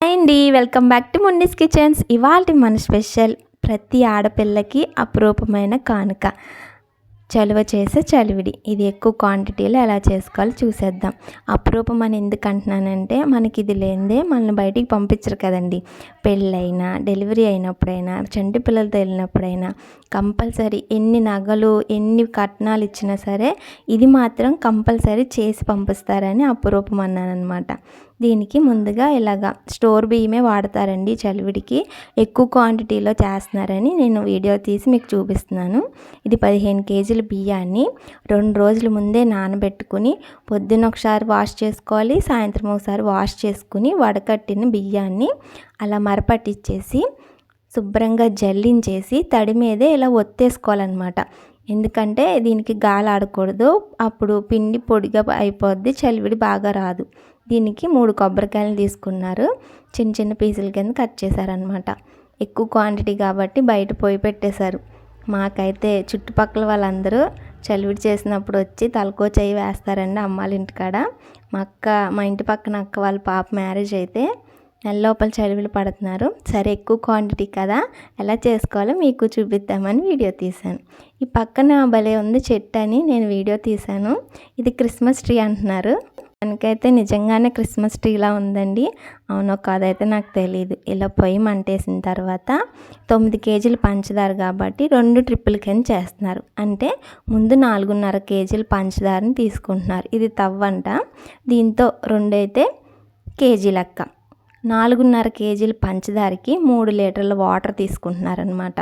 అండి welcome back to Mundi's kitchens. ఇవాళ మన స్పెషల్ ప్రతి ఆడపిల్లకి అపురూపమైన కానుక. చలువ చేసే చలివిడి. ఇది ఎక్కువ క్వాంటిటీలో ఎలా చేసుకోవాలో చూసేద్దాం. అపురూపం అని ఎందుకు అంటున్నానంటే మనకి ఇది లేనిదే మనల్ని బయటికి పంపించరు కదండి. పెళ్ళైనా డెలివరీ అయినప్పుడైనా చంటి పిల్లలతో వెళ్ళినప్పుడైనా కంపల్సరీ ఎన్ని నగలు ఎన్ని కట్నాలు ఇచ్చినా సరే ఇది మాత్రం కంపల్సరీ చేసి పంపిస్తారని అపురూపం అన్నాను అనమాట దీనికి ముందుగా ఇలాగా స్టోర్ బియ్యమే వాడతారండి చలివిడికి. ఎక్కువ క్వాంటిటీలో చేస్తున్నారని నేను వీడియో తీసి మీకు చూపిస్తున్నాను. ఇది పదిహేను కేజీల బియ్యాన్ని. రెండు రోజుల ముందే నానబెట్టుకుని పొద్దున్న ఒకసారి వాష్ చేసుకోవాలి సాయంత్రం ఒకసారి వాష్ చేసుకుని వడకట్టిన బియ్యాన్ని అలా మరపట్టించేసి శుభ్రంగా జల్లించేసి తడి మీదే ఇలా ఒత్తేసుకోవాలన్నమాట. ఎందుకంటే దీనికి గాలి ఆడకూడదు అప్పుడు పిండి పొడిగా అయిపోద్ది చలివిడి బాగా రాదు. దీనికి మూడు కొబ్బరికాయలు తీసుకున్నారు. చిన్న చిన్న పీసుల కింద కట్ చేశారనమాట ఎక్కువ క్వాంటిటీ కాబట్టి బయట పోయి పెట్టేశారు. మాకైతే చుట్టుపక్కల వాళ్ళందరూ చలివిడి చేసినప్పుడు వచ్చి తలకో చేయి వేస్తారండి అమ్మాళ్ళ ఇంటికాడ. మా అక్క మా ఇంటి పక్కన అక్క వాళ్ళ పాప మ్యారేజ్ అయితే నెల లోపల చలివిలు పడుతున్నారు. సరే ఎక్కువ క్వాంటిటీ కదా ఎలా చేసుకోవాలో మీకు చూపిద్దామని వీడియో తీశాను. ఈ పక్కన భలే ఉంది చెట్టు అని నేను వీడియో తీశాను. ఇది క్రిస్మస్ ట్రీ అంటున్నారు. దానికైతే నిజంగానే క్రిస్మస్ ట్రీలా ఉందండి. అవునో కాదైతే నాకు తెలియదు ఇలా పొయ్యి మంటేసిన తర్వాత తొమ్మిది కేజీలు పంచదార కాబట్టి రెండు ట్రిప్పుల కింద చేస్తున్నారు. అంటే ముందు నాలుగున్నర కేజీలు పంచదారని తీసుకుంటున్నారు. ఇది తవ్వంట దీంతో రెండైతే కేజీ లెక్క. నాలుగున్నర కేజీల పంచదారకి మూడు లీటర్ల వాటర్ తీసుకుంటున్నారనమాట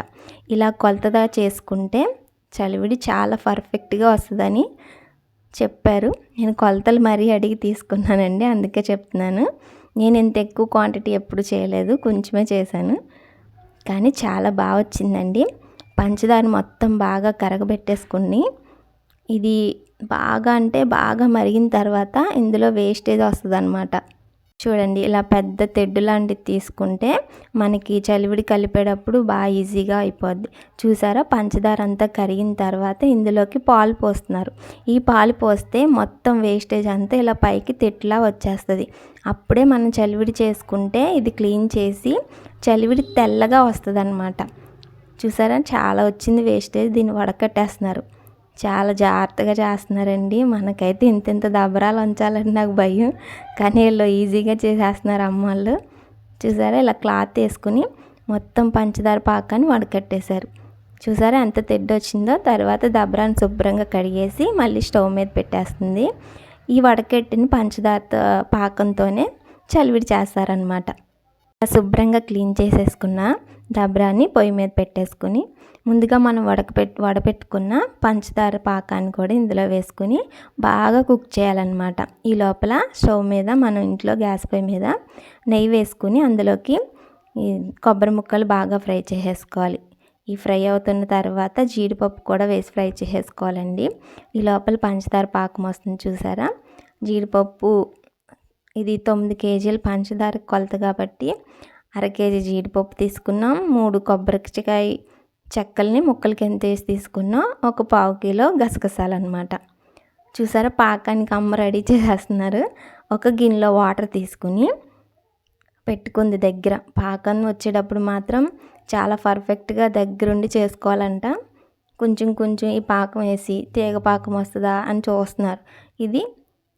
ఇలా కొలతగా చేసుకుంటే చలివిడి చాలా పర్ఫెక్ట్గా వస్తుందని చెప్పారు. నేను కొలతలు మరీ అడిగి తీసుకున్నానండి అందుకే చెప్తున్నాను. నేను ఇంత ఎక్కువ క్వాంటిటీ ఎప్పుడు చేయలేదు కొంచెమే చేశాను. కానీ చాలా బాగా వచ్చిందండి. పంచదార మొత్తం బాగా కరగబెట్టేసుకుని ఇది బాగా అంటే బాగా మరిగిన తర్వాత ఇందులో వేస్టేజ్ వస్తుంది అనమాట చూడండి ఇలా పెద్ద తెడ్డు లాంటిది తీసుకుంటే మనకి చలివిడి కలిపేటప్పుడు బాగా ఈజీగా అయిపోద్ది. చూసారా? పంచదార అంతా కరిగిన తర్వాత ఇందులోకి పాలు పోస్తున్నారు. ఈ పాలు పోస్తే మొత్తం వేస్టేజ్ అంతా ఇలా పైకి తెట్టులా వచ్చేస్తుంది. అప్పుడే మనం చలివిడి చేసుకుంటే ఇది క్లీన్ చేసి చలివిడి తెల్లగా వస్తుంది అన్నమాట చూసారా? చాలా వచ్చింది వేస్టేజ్ దీన్ని వడకట్టేస్తున్నారు. చాలా జాగ్రత్తగా చేస్తున్నారండి. మనకైతే ఇంత ఇంత దబరాలు ఉంచాలని నాకు భయం. కానీ వీళ్ళు ఈజీగా చేసేస్తున్నారు అమ్మాళ్ళు చూసారా? ఇలా క్లాత్ వేసుకుని మొత్తం పంచదార పాకాన్ని వడకట్టేశారు. చూసారా? ఎంత తెడ్డు వచ్చిందో. తర్వాత దబరాన్ని శుభ్రంగా కడిగేసి మళ్ళీ స్టవ్ మీద పెట్టేస్తుంది. ఈ వడకెట్టిన పంచదార పాకంతోనే చలివిడి చేస్తారనమాట శుభ్రంగా క్లీన్ చేసేసుకున్న దబ్రాన్ని పొయ్యి మీద పెట్టేసుకుని ముందుగా మనం వడకపెట్ వడపెట్టుకున్న పంచదార పాకాన్ని కూడా ఇందులో వేసుకుని బాగా కుక్ చేయాలన్నమాట. ఈ లోపల స్టవ్ మీద మనం ఇంట్లో గ్యాస్ పొయ్యి మీద నెయ్యి వేసుకుని అందులోకి ఈ కొబ్బరి ముక్కలు బాగా ఫ్రై చేసేసుకోవాలి. ఈ ఫ్రై అవుతున్న తర్వాత జీడిపప్పు కూడా వేసి ఫ్రై చేసేసుకోవాలండి. ఈ లోపల పంచదార పాకం వస్తుంది చూసారా? జీడిపప్పు ఇది తొమ్మిది కేజీలు పంచదార కొలత కాబట్టి అర కేజీ జీడిపప్పు తీసుకున్నాం మూడు కొబ్బరికాయ చెక్కల్ని ముక్కలకి ఎంత వేసి తీసుకున్నాం ఒక పావు కిలో గసగసాలు అనమాట చూసారా పాకానికి అమ్మ రెడీ చేసేస్తున్నారు. ఒక గిన్నెలో వాటర్ తీసుకుని పెట్టుకుంది దగ్గర. పాకం వచ్చేటప్పుడు మాత్రం చాలా పర్ఫెక్ట్గా దగ్గరుండి చేసుకోవాలంట. కొంచెం కొంచెం ఈ పాకం వేసి తీగ పాకం వస్తుందా అని చూస్తున్నారు. ఇది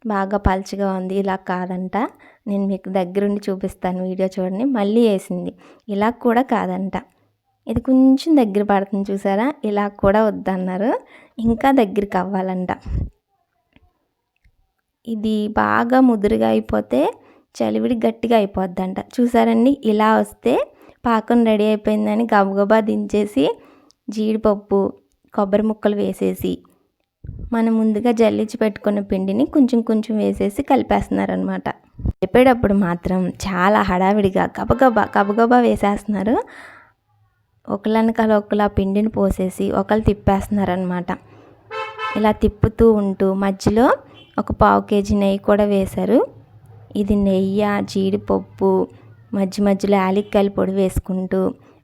బాగా పల్చగా ఉంది ఇలా కాదంట. నేను మీకు దగ్గరుండి చూపిస్తాను వీడియో చూడండి. మళ్ళీ వేసింది. ఇలా కూడా కాదంట. ఇది కొంచెం దగ్గర పడుతుంది చూసారా? ఇలా కూడా వద్దన్నారు. ఇంకా దగ్గరికి అవ్వాలంట. ఇది బాగా ముదురుగా అయిపోతే చలివిడి గట్టిగా అయిపోద్దంట. చూసారండి? ఇలా వస్తే పాకం రెడీ అయిపోయిందని గబగబా దించేసి జీడిపప్పు కొబ్బరి ముక్కలు వేసేసి మనం ముందుగా జల్లించి పెట్టుకున్న పిండిని కొంచెం కొంచెం వేసేసి కలిపేస్తున్నారనమాట కలిపేటప్పుడు మాత్రం చాలా హడావిడిగా గబగబా గబగబా వేసేస్తున్నారు. ఒకళ్ళనకాల ఒకళ్ళ పిండిని పోసేసి ఒకళ్ళు తిప్పేస్తున్నారనమాట ఇలా తిప్పుతూ ఉంటూ మధ్యలో ఒక పావు కేజీ నెయ్యి కూడా వేశారు. ఇది నెయ్యి జీడిపప్పు మధ్య మధ్యలో యాలక్కాయల పొడి వేసుకుంటూ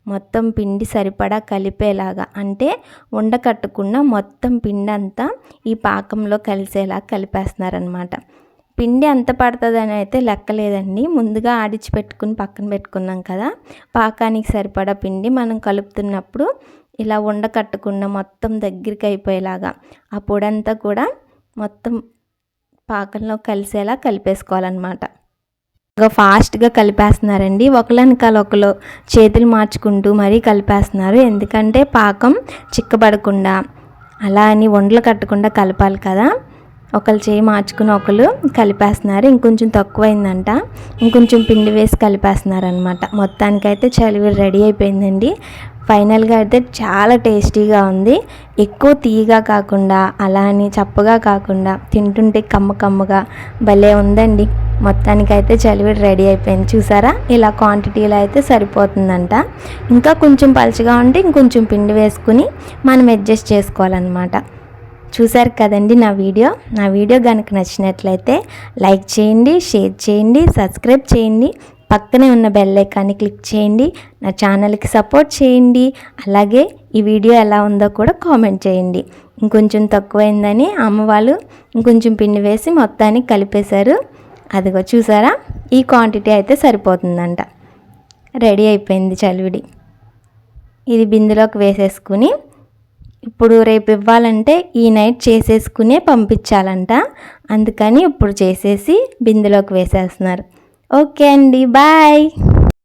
మొత్తం పిండి సరిపడా కలిపేలాగా అంటే ఉండకట్టకుండా మొత్తం పిండి అంతా ఈ పాకంలో కలిసేలా కలిపేస్తున్నారనమాట పిండి ఎంత పడుతుందని అయితే లెక్కలేదండి. ముందుగా ఆడిచి పెట్టుకుని పక్కన పెట్టుకున్నాం కదా. పాకానికి సరిపడా పిండి మనం కలుపుతున్నప్పుడు ఇలా ఉండ కట్టకుండా మొత్తం దగ్గరికి అయిపోయేలాగా ఆ పొడంతా కూడా మొత్తం పాకంలో కలిసేలా కలిపేసుకోవాలన్నమాట. ఫాస్ట్గా కలిపేస్తున్నారండి. ఒకళ్ళనికాల ఒకరు చేతులు మార్చుకుంటూ మరీ కలిపేస్తున్నారు. ఎందుకంటే పాకం చిక్కబడకుండా అలా అని ఉండలు కట్టకుండా కలపాలి కదా. ఒకళ్ళు చేయి మార్చుకుని ఒకళ్ళు కలిపేస్తున్నారు. ఇంకొంచెం తక్కువైందంట. ఇంకొంచెం పిండి వేసి కలిపేస్తున్నారు అనమాట మొత్తానికైతే చలివి రెడీ అయిపోయిందండి. ఫైనల్గా అయితే చాలా టేస్టీగా ఉంది. ఎక్కువ తీయగా కాకుండా అలా అని చప్పగా కాకుండా తింటుంటే కమ్మ కమ్మగా భలే ఉందండి. మొత్తానికైతే చలివిడి రెడీ అయిపోయింది. చూసారా? ఇలా క్వాంటిటీలో అయితే సరిపోతుందంట. ఇంకా కొంచెం పలుచగా ఉంటే ఇంకొంచెం పిండి వేసుకుని మనం అడ్జస్ట్ చేసుకోవాలన్నమాట. చూశారు కదండి నా వీడియో. నా వీడియో కనుక నచ్చినట్లయితే లైక్ చేయండి షేర్ చేయండి సబ్స్క్రైబ్ చేయండి. పక్కనే ఉన్న బెల్ ఐకాన్ని క్లిక్ చేయండి. నా ఛానల్కి సపోర్ట్ చేయండి. అలాగే ఈ వీడియో ఎలా ఉందో కూడా కామెంట్ చేయండి. ఇంకొంచెం తక్కువైందని అమ్మ వాళ్ళు ఇంకొంచెం పిండి వేసి మొత్తానికి కలిపేశారు. అదిగో చూసారా? ఈ క్వాంటిటీ అయితే సరిపోతుందంట. రెడీ అయిపోయింది చలివిడి. ఇది బిందులోకి వేసేసుకుని ఇప్పుడు రేపు ఇవ్వాలంటే ఈ నైట్ చేసేసుకునే పంపించాలంట. అందుకని ఇప్పుడు చేసేసి బిందెలోకి వేసేస్తున్నారు. ఓకే అండి బాయ్.